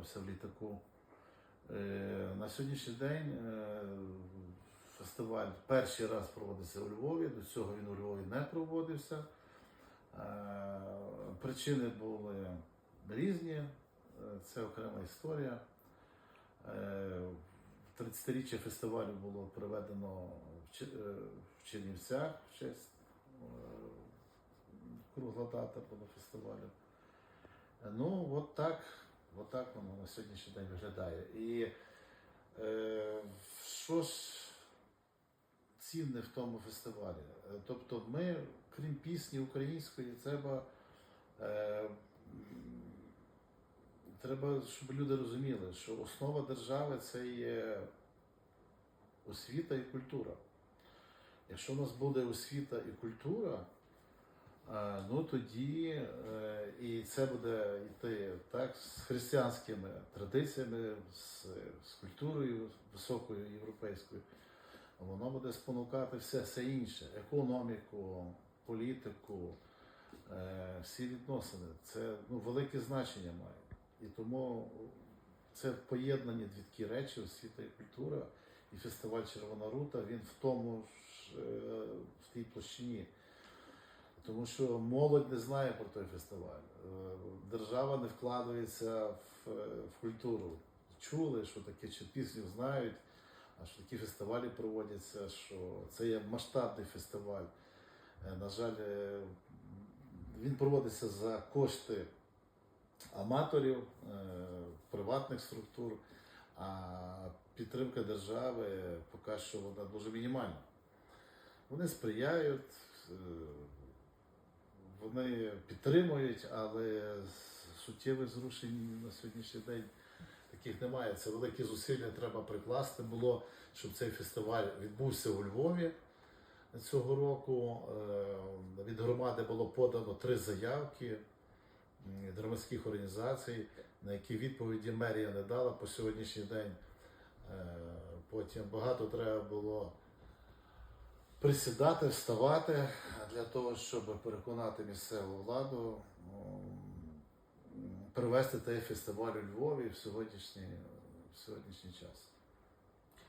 повернувся в літаку. Е, На сьогоднішній день е, фестиваль перший раз проводиться у Львові. До цього він у Львові не проводився. Е, Причини були різні, це окрема історія. Е, 30-річчя фестивалю було проведено в Чернівцях в честь кругла дата була фестивалю. Ну, от так, от так воно на сьогоднішній день виглядає. І е, що ж цінне в тому фестивалі? Е, Тобто ми, крім пісні української, треба, е, треба, щоб люди розуміли, що основа держави це є освіта і культура. Якщо у нас буде освіта і культура, ну тоді е, і це буде йти так з християнськими традиціями, з, з культурою високою європейською, воно буде спонукати все, все інше, економіку, політику, е, всі відносини. Це ну, велике значення має. І тому це поєднані дві такі речі, освіта і культура. І фестиваль Червона Рута, він в тому ж е, в тій площині. Тому що молодь не знає про той фестиваль. Е, Держава не вкладається в, в культуру. Чули, що таке чи пісню знають, а що такі фестивалі проводяться, що це є масштабний фестиваль. Е, На жаль, е, він проводиться за кошти аматорів, приватних структур, а підтримка держави поки що вона дуже мінімальна. Вони сприяють, вони підтримують, але суттєвих зрушень на сьогоднішній день таких немає. Це великі зусилля треба прикласти було, щоб цей фестиваль відбувся у Львові цього року. Е, Від громади було подано три заявки громадських організацій, на які відповіді мерія не дала по сьогоднішній день. Е, Потім багато треба було присідати, вставати для того, щоб переконати місцеву владу привести цей фестиваль у Львові в сьогоднішній, в сьогоднішній час.